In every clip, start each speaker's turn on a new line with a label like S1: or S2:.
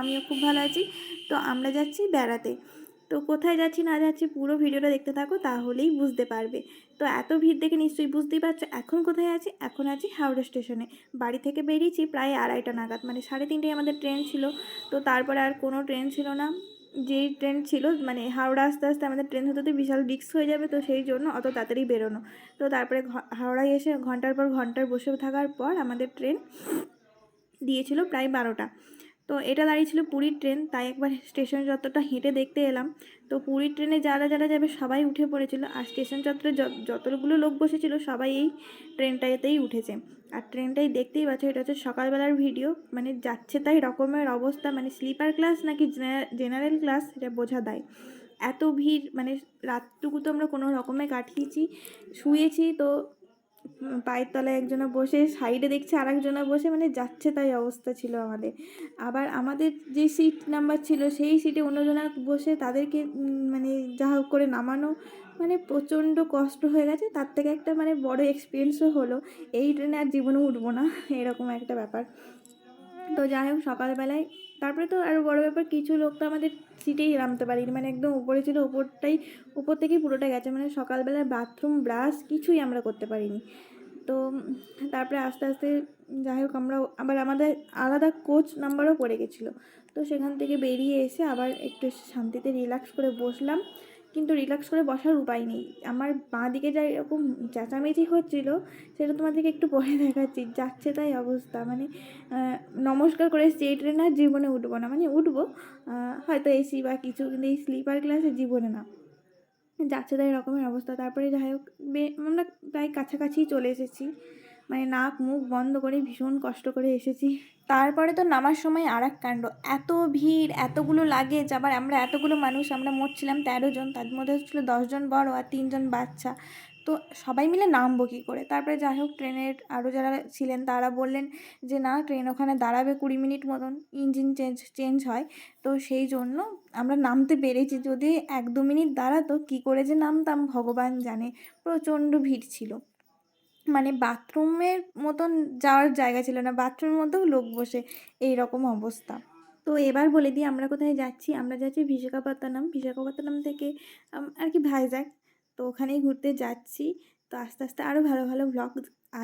S1: আমিও খুব ভালো আছি। তো আমরা যাচ্ছি বেড়াতে। তো কোথায় যাচ্ছি না যাচ্ছি পুরো ভিডিওটা দেখতে থাকো, তাহলেই বুঝতে পারবে। তো এত ভিড় দেখে নিশ্চয়ই বুঝতেই পারছ, এখন কোথায় আছি? এখন আছি হাওড়া স্টেশনে। বাড়ি থেকে বেরিয়েছি প্রায় আড়াইটা নাগাদ মানে সাড়ে তিনটেই আমাদের ট্রেন ছিল। তো তারপরে আর কোনো ট্রেন ছিল না। যেই ট্রেন ছিল মানে হাওড়া আসতে আসতে আমাদের ট্রেন হতে বিশাল রিস্ক হয়ে যাবে, তো সেই জন্য অত তাড়াতাড়ি বেরোনো। তো তারপরে হাওড়ায় এসে ঘণ্টার পর ঘণ্টার বসে থাকার পর আমাদের ট্রেন দিয়েছিল প্রায় বারোটা। তো এটা দাঁড়িয়েছিল পুরীর ট্রেন, তাই একবার স্টেশন চত্বরটা হেঁটে দেখতে এলাম। তো পুরীর ট্রেনে যারা যারা যাবে সবাই উঠে পড়েছিল, আর স্টেশন চত্বরে যতগুলো লোক বসেছিল সবাই এই ট্রেনটাতেই উঠেছে। আর ট্রেনটাই দেখতেই পাচ্ছ, এটা হচ্ছে সকালবেলার ভিডিও মানে যাচ্ছে তাই রকমের অবস্থা মানে স্লিপার ক্লাস নাকি জেনারেল ক্লাস এটা বোঝা দেয় এত ভিড় মানে রাতটুকু তো আমরা কোনো রকমে কাটিয়েছি, শুয়েছি, তো পায়ের তলায় একজনা বসে, সাইডে দেখছে আর একজনা বসে মানে যাচ্ছে তাই অবস্থা ছিল আমাদের। আবার আমাদের যে সিট নাম্বার ছিল, সেই সিটে অন্যজনা বসে তাদেরকে মানে যা হোক করে নামানো মানে প্রচণ্ড কষ্ট হয়ে গেছে। তার থেকে একটা মানে বড় এক্সপিরিয়েন্সও হলো, এই ট্রেনে আর জীবনে উঠবো না, এরকম একটা ব্যাপার। তো যাই হোক, সকালবেলায় তারপরে তো আরও বড় ব্যাপার, কিছু লোক তো আমাদের সিটেই নামতে পারিনি। মানে একদম উপরে ছিল, উপরটাই, উপর থেকেই পুরোটা গেছে। মানে সকালবেলা বাথরুম ব্রাশ কিছুই আমরা করতে পারিনি। তো তারপরে আস্তে আস্তে যাই হোক, আমরা আবার আমাদের আলাদা কোচ নাম্বারও পড়ে গেছিল। তো সেখান থেকে বেরিয়ে এসে আবার একটু শান্তিতে রিল্যাক্স করে বসলাম। কিন্তু রিল্যাক্স করে বসার উপায় নেই। আমার বাঁ দিকে যা এরকম চেঁচামেচি হচ্ছিল, সেটা তোমাদেরকে একটু পরে দেখাচ্ছি। যাচ্ছে তাই অবস্থা। মানে নমস্কার করে এসেছি এই ট্রেনে আর জীবনে উঠবো না। মানে উঠবো হয়তো এসি বা কিছু, কিন্তু এই স্লিপার ক্লাসে জীবনে না। যাচ্ছে তাই রকমের অবস্থা। তারপরে যাই হোক আমরা প্রায় কাছাকাছি চলে এসেছি। মানে নাক মুখ বন্ধ করে ভীষণ কষ্ট করে এসেছি। তারপরে তো নামার সময় আর এক কাণ্ড। এত ভিড়, এতগুলো লাগেজ, আবার আমরা এতগুলো মানুষ, আমরা মোট ছিলাম তেরো জন, তার মধ্যে ছিল দশজন বড় আর তিনজন বাচ্চা। তো সবাই মিলে নামবো কী করে? তারপরে যাই হোক, ট্রেনের আরও যারা ছিলেন তারা বললেন যে, না, ট্রেন ওখানে দাঁড়াবে কুড়ি মিনিট মতন, ইঞ্জিন চেঞ্জ চেঞ্জ হয়। তো সেই জন্য আমরা নামতে পেরেছি। যদি এক দু মিনিট দাঁড়াতো, কী করে যে নামতাম, ভগবান জানে। প্রচণ্ড ভিড় ছিল। মানে বাথরুমের মতন যাওয়ার জায়গা ছিল না, বাথরুমের মধ্যেও লোক বসে এই রকম অবস্থা। তো এবার বলে দিই, আমরা কোথায় যাচ্ছি? আমরা যাচ্ছি বিশাখাপত্তনম। বিশাখাপত্তনম থেকে আর কি ভাইজ্যাক তো ওখানেই ঘুরতে যাচ্ছি। তো আস্তে আস্তে আরও ভালো ভালো ব্লগ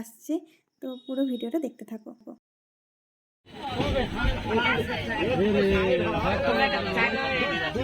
S1: আসছে। তো পুরো ভিডিওটা দেখতে থাকো।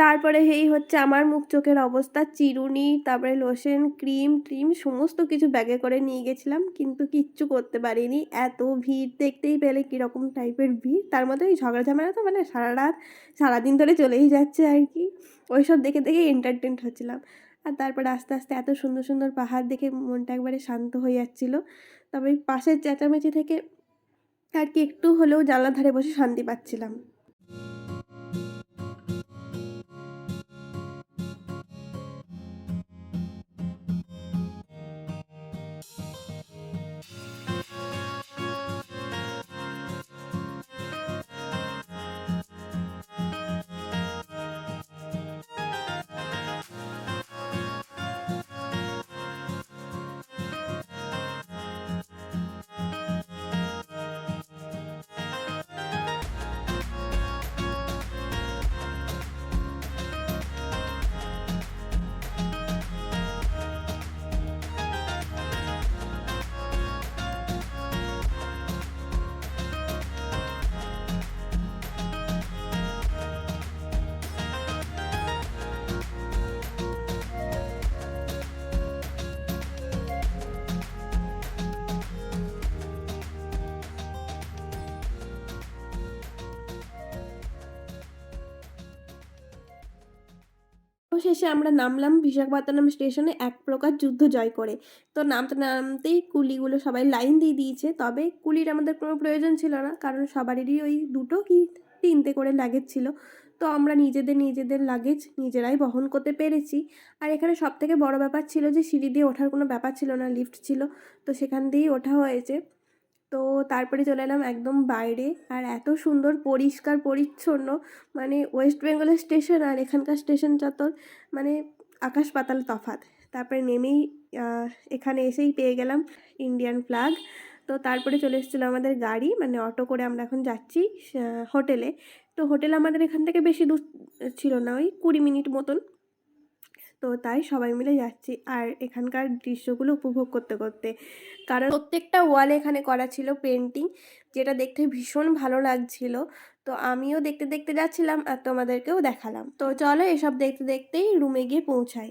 S1: তারপরে এই হচ্ছে আমার মুখ চোখের অবস্থা, চিরুনি, তারপরে লোশন ক্রিম ট্রিম সমস্ত কিছু ব্যাগে করে নিয়ে গেছিলাম, কিন্তু কিচ্ছু করতে পারিনি। এত ভিড়, দেখতেই পেলে কীরকম টাইপের ভিড়। তার মধ্যে ওই ঝগড়া ঝামেলা তো মানে সারা রাত, সারাদিন ধরে চলেই যাচ্ছে আর কি। ওইসব দেখে দেখে এন্টারটেন্ট হচ্ছিলাম। আর তারপরে আস্তে আস্তে এত সুন্দর সুন্দর পাহাড় দেখে মনটা একবারে শান্ত হয়ে যাচ্ছিল। তবে পাশের চেঁচামেচি থেকে আর কি একটু হলেও জানলার ধারে বসে শান্তি পাচ্ছিলাম। শেষে আমরা নামলাম বিশাখাপত্তনম স্টেশনে, এক প্রকার যুদ্ধ জয় করে। তো নামতে নামতেই কুলিগুলো সবাই লাইন দিয়ে দিয়েছে, তবে কুলির আমাদের কোনো প্রয়োজন ছিল না, কারণ সবারই ওই দুটো কি তিনটে করে লাগেজ ছিল।
S2: তো আমরা নিজেদের নিজেদের লাগেজ নিজেরাই বহন করতে পেরেছি। আর এখানে সব থেকে বড় ব্যাপার ছিল যে সিঁড়ি দিয়ে ওঠার কোনো ব্যাপার ছিল না লিফট ছিল। তো সেখান দিয়েই ওঠা হয়েছে। তো তারপরে চলে এলাম একদম বাইরে। আর এত সুন্দর, পরিষ্কার, পরিচ্ছন্ন মানে ওয়েস্ট বেঙ্গলের স্টেশন আর এখানকার স্টেশন চত্বর মানে আকাশ পাতাল তফাৎ। তারপরে নেমেই এখানে এসেই পেয়ে গেলাম ইন্ডিয়ান ফ্ল্যাগ তো তারপরে চলে এসেছিল আমাদের গাড়ি মানে অটো করে আমরা এখন যাচ্ছি হোটেলে তো হোটেল আমাদের এখান থেকে বেশি দূর ছিল না, ওই কুড়ি মিনিট মতন। তো তাই সবাই মিলে যাচ্ছি আর এখানকার দৃশ্যগুলো উপভোগ করতে করতে। কারণ প্রত্যেকটা ওয়ালে এখানে করা ছিল পেন্টিং যেটা দেখতে ভীষণ ভালো লাগছিল। তো আমিও দেখতে দেখতে যাচ্ছিলাম আর তোমাদেরকেও দেখালাম। তো চলো এসব দেখতে, দেখতেই রুমে গিয়ে পৌঁছাই।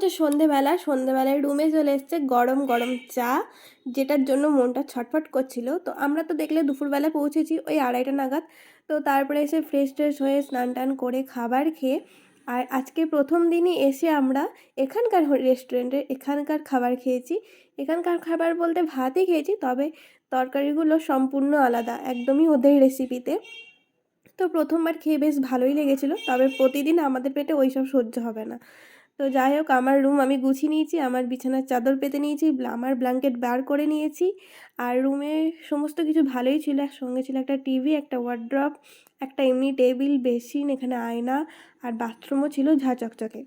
S2: হচ্ছে সন্ধেবেলা। সন্ধেবেলায় রুমে চলে এসছে গরম গরম চা, যেটার জন্য মনটা ছটফট করছিল। তো আমরা তো দেখলে দুপুরবেলা পৌঁছেছি ওই আড়াইটা নাগাদ। তো তারপরে এসে ফ্রেশ ট্রেশ হয়ে স্নান টান করে খাবার খেয়ে আর আজকে প্রথম দিনই এসে আমরা এখানকার রেস্টুরেন্টে এখানকার খাবার খেয়েছি। এখানকার খাবার বলতে ভাতই খেয়েছি, তবে তরকারিগুলো সম্পূর্ণ আলাদা, একদমই ওদের রেসিপিতে তো। প্রথমবার খেয়ে বেশ ভালোই লেগেছিলো, তবে প্রতিদিন আমাদের পেটে ওই সব সহ্য হবে না। তো যাই হোক, আমার রুম আমি গুছিয়ে নিয়েছি, আমার বিছানার চাদর পেতে নিয়েছি আমার ব্ল্যাঙ্কেট বার করে নিয়েছি। আর রুমে সমস্ত কিছু ভালোই ছিল সঙ্গে ছিল একটা টিভি, একটা ওয়ার্ড্রপ, একটা এমনি টেবিল বেসিন এখানে আয়না, আর বাথরুমও ছিল ঝা চকচকে।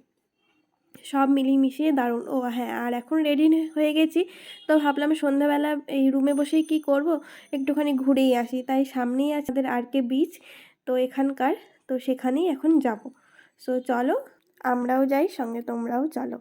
S2: সব মিলিয়ে মিশিয়ে দারুণ। ও হ্যাঁ আর এখন রেডি হয়ে গেছি। তো ভাবলাম সন্ধ্যাবেলা এই রুমে বসেই কি করব? একটুখানি ঘুরেই আসি। তাই সামনেই আছে আর কে বিচ তো এখানকার, তো সেখানেই এখন যাব। সো চলো আমরাও যাই সঙ্গে তোমরাও চলো।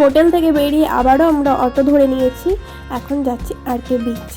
S2: হোটেল থেকে বেরিয়ে আবারও আমরা অটো ধরে নিয়েছি। এখন যাচ্ছি আর কে বিচ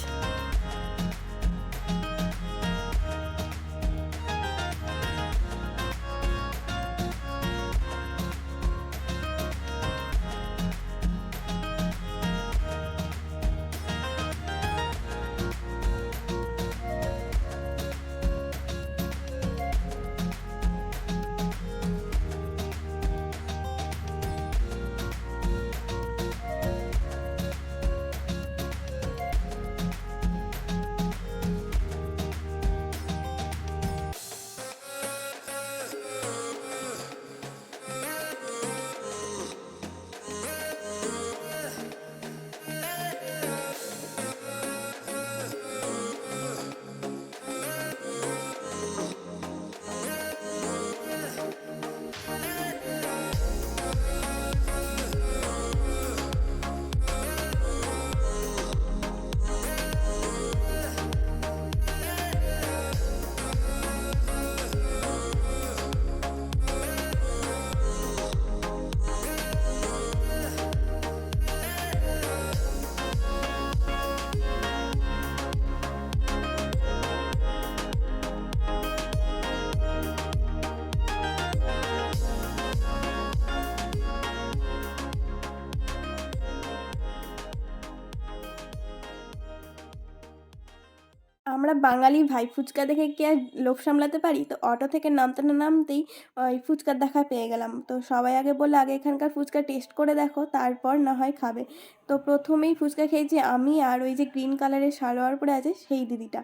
S2: আমরা বাঙালি ভাই ফুচকা দেখে কি আর লোভ সামলাতে পারি? তো অটো থেকে নামতে না নামতেই ওই ফুচকার দেখা পেয়ে গেলাম। তো সবাই আগে বলল, আগে এখানকার ফুচকা টেস্ট করে দেখো, তারপর না হয় খাবে। তো প্রথমেই ফুচকা খেয়েছি আমি আর ওই যে গ্রিন কালারের সালোয়ার পরে আছে সেই দিদিটা।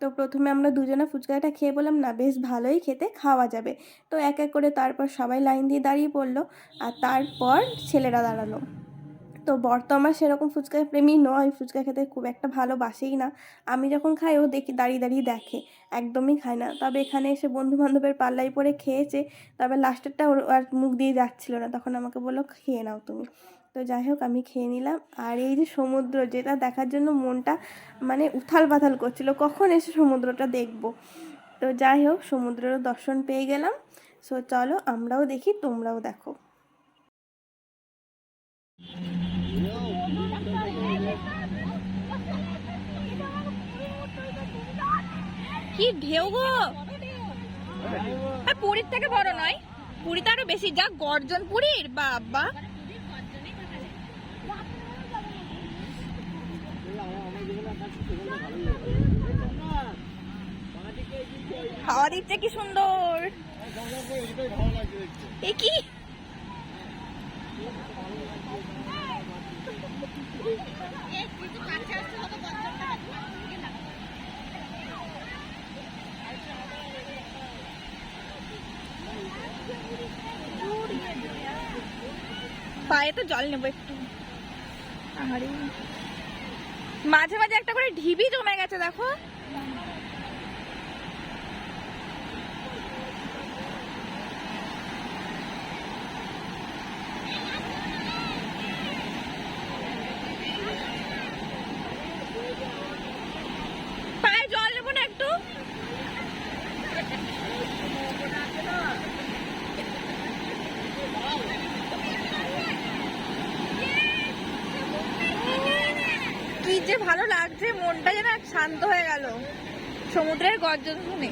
S2: তো প্রথমে আমরা দুজনে ফুচকাটা খেয়ে বললাম, না, বেশ ভালোই খেতে, খাওয়া যাবে। তো এক এক করে তারপর সবাই লাইন দিয়ে দাঁড়িয়ে পড়ল আর তারপর ছেলেরা দাঁড়াল। তো বর তো আমার সেরকম ফুচকা প্রেমী নয়, ফুচকা খেতে খুব একটা ভালোবাসেই না। আমি যখন খাই, ও দেখি দাঁড়িয়ে দাঁড়িয়ে দেখে, একদমই খায় না। তবে এখানে এসে বন্ধু বান্ধবের পাল্লাই পরে খেয়েছে, তবে লাস্টেরটা ওর আর মুখ দিয়ে যাচ্ছিল না। তখন আমাকে বলল, খেয়ে নাও তুমি। তো যাই হোক, আমি খেয়ে নিলাম। আর এই যে সমুদ্র, যেটা দেখার জন্য মনটা মানে উথাল পাথাল করছিল, কখন এসে সমুদ্রটা দেখব? তো যাই হোক, সমুদ্রেরও দর্শন পেয়ে গেলাম। সো চলো, আমরাও দেখি, তোমরাও দেখো।
S1: কি ঢেউ গো? আর পুরীর থেকে বড় নয়, পুরীতে আরও বেশি, যা গর্জন পুরীর, বাবা। হাওয়া দিচ্ছে কি সুন্দর। এ কি? পায়ে তো জল নেব একটু। মাঝে মাঝে একটা করে ঢিবি জমে গেছে দেখো পায়ে জল নেব না একটু কি যে ভালো লাগছে মনটা যেন এক শান্ত হয়ে গেল। সমুদ্রের গর্জন শুনে।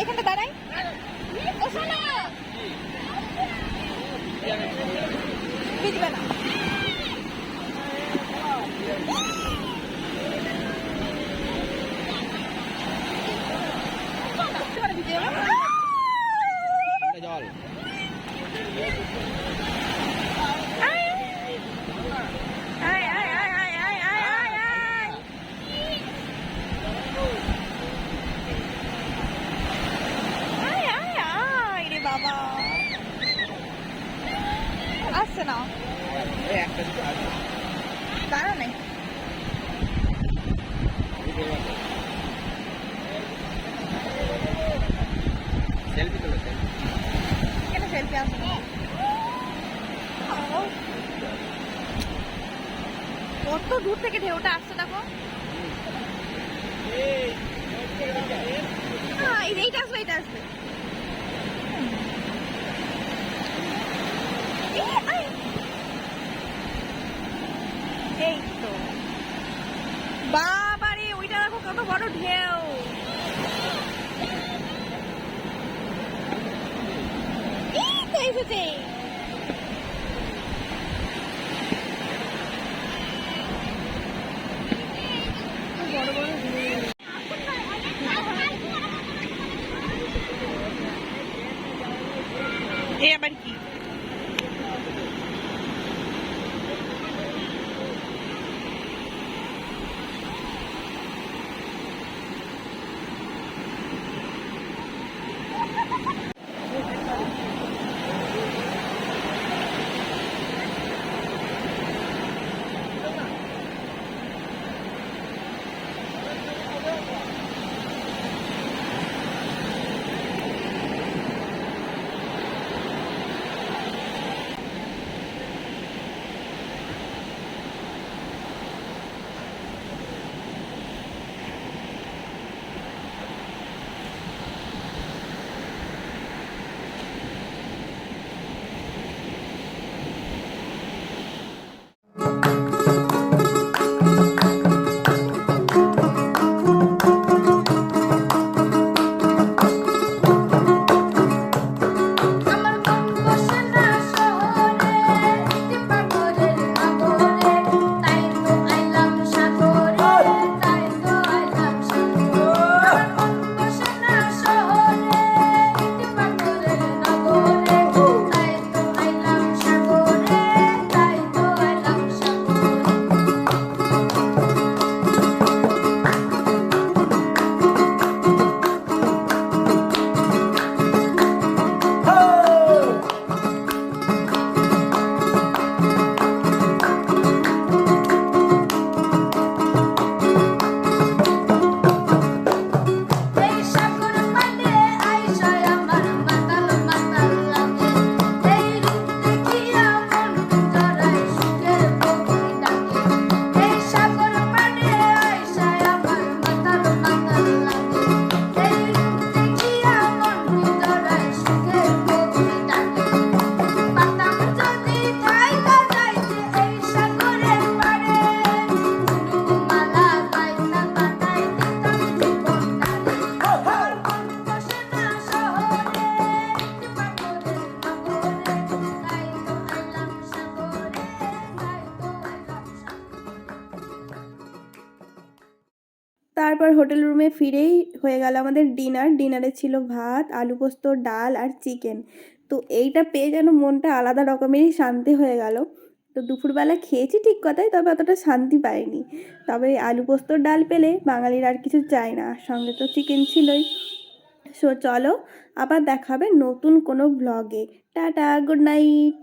S1: এখানটা দাঁড়াই। ভিজবে না। আসছে না। দাঁড়া নেই।
S3: সেলফি তোলো সেলফি
S1: কেন সেলফি আসছে কত দূর থেকে ঢেউটা আসছে
S2: তারপর হোটেল রুমে ফিরেই হয়ে গেল আমাদের ডিনার। ডিনারে ছিল ভাত, আলু পোস্ত, ডাল আর চিকেন। তো এইটা পেয়ে যেন মনটা আলাদা রকমেরই শান্তি হয়ে গেল। তো দুপুরবেলা খেয়েছি ঠিক কথাই, তবে অতটা শান্তি পাইনি। তবে আলু পোস্তর ডাল পেলে বাঙালির আর কিছু চাই না সঙ্গে তো চিকেন ছিলই। সো চলো, আবার দেখাবে নতুন কোনো ব্লগে টাটা গুড নাইট